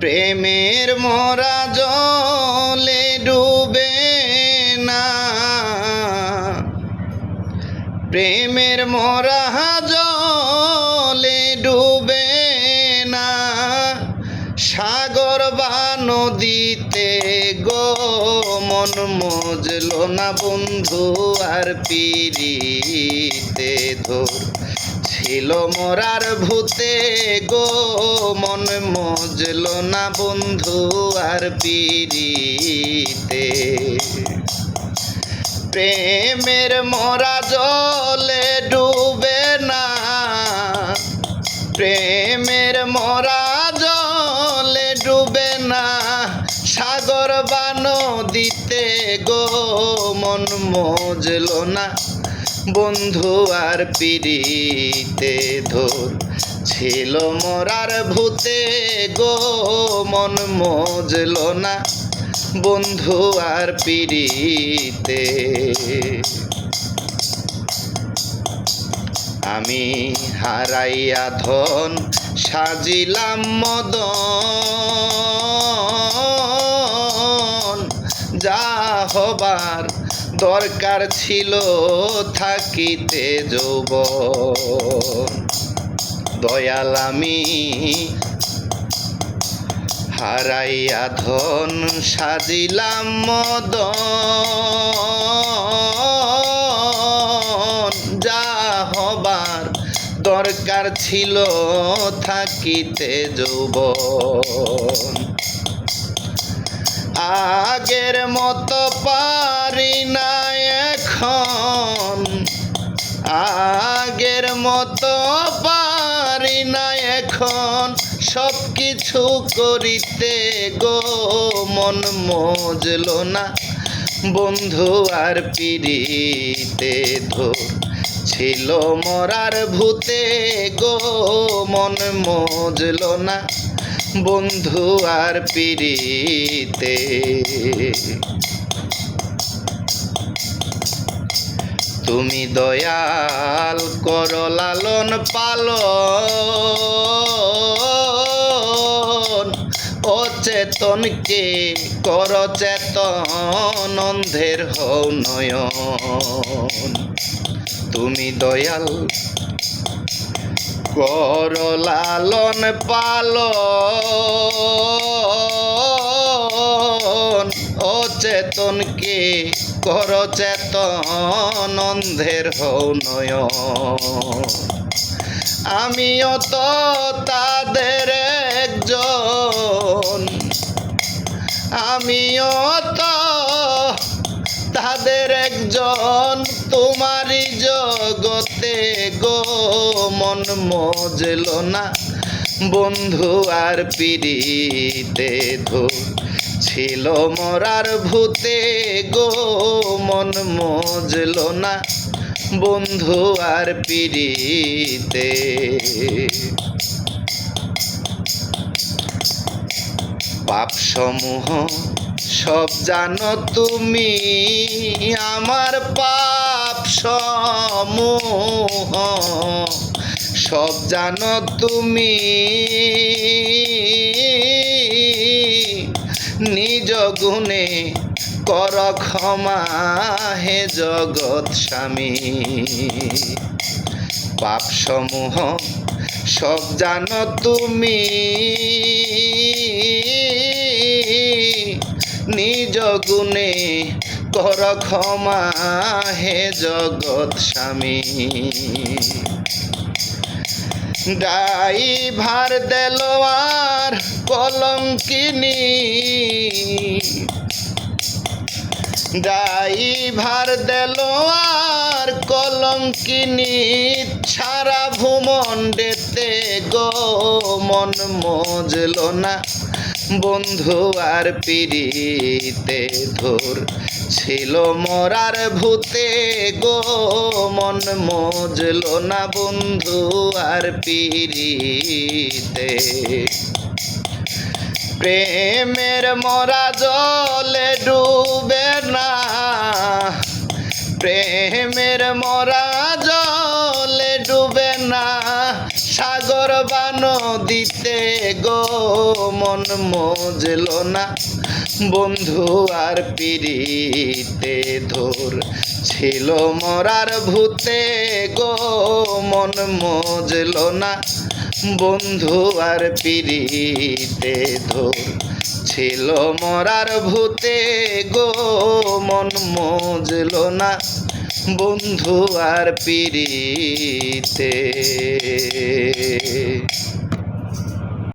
প্রেমের মরা জলে ডুবে না। প্রেমের মরা জলে ডুবে না। সাগর বা নদীতে গো মন মজল না বন্ধু আর পিরিতে ধর। ছিল মরার ভূতে গো, মন মজল না বন্ধু আর পিরিতে প্রেমের মরা জলে ডুবে না, প্রেমের মরা জলে ডুবে না, সাগর বা নদীতে গো, মন মজল না বন্ধু আর পিড়িতে ধর। ছিল মরার ভূতে গো, মন মজল না। বন্ধু আর পিড়িতে আমি হারাইয়া ধন, সাজিলাম মদন। যা হবার দরকার ছিল থাকিতে যৌবন দয়াল আমি হারাইয়া ধন সাজিলাম মদন। যা হবার দরকার ছিল থাকিতে যৌবন আগের মতো পারি না এখন। আগের মতো পারি না এখন। সব কিছু করিতে গো মন মজল না। বন্ধু আর পিড়িতে ধর ছিল মরার ভূতে গো মন মজল না। বন্ধু আর পিড়িতে। তুমি দয়াল কর লালন পালন অচেতনকে কর চেতন, অন্ধের হও নয়ন। তুমি দয়াল কর লালন পালন অচেতনকে কর চেতন, অন্ধের হও নয়ন। আমিও তো তাদের একজন। আমিও তো তাদের একজন। তোমারই মন মজল না। বন্ধু আর পিড়িতে ধো ছিল মরার ভূতে গো, মন মজল না। বন্ধু আর পিড়িতে পাপ সমূহ সব জানো তুমি, আমার পাপ সমূহ। সব জানো তুমি। নিজ গুণে কর ক্ষমা, হে জগৎ স্বামী। পাপ সমূহ সব জানো তুমি। নিজ গুণে কর ক্ষমা, হে জগৎ স্বামী। ড্রাইভার দেলোয়ার কলম কিনি। ড্রাইভার দেলোয়ার কলম কিনি। ছাড়া ভূমণ্ডেতে গো মন মজলো না। বন্ধু আর পিড়িতে ধর। ছিল মরার ভূতে গো, মন মজল না বন্ধু আর পিড়িতে। প্রেমের মরা জলে নদীতে গো মন মজল না। বন্ধু আর পিড়িতে ধর ছিল মরার ভূতে গো মন মজল না। বন্ধু আর পিড়িতে ধর ছিল মরার ভূতে গো মন মজল না। বন্ধু আর পিড়িতে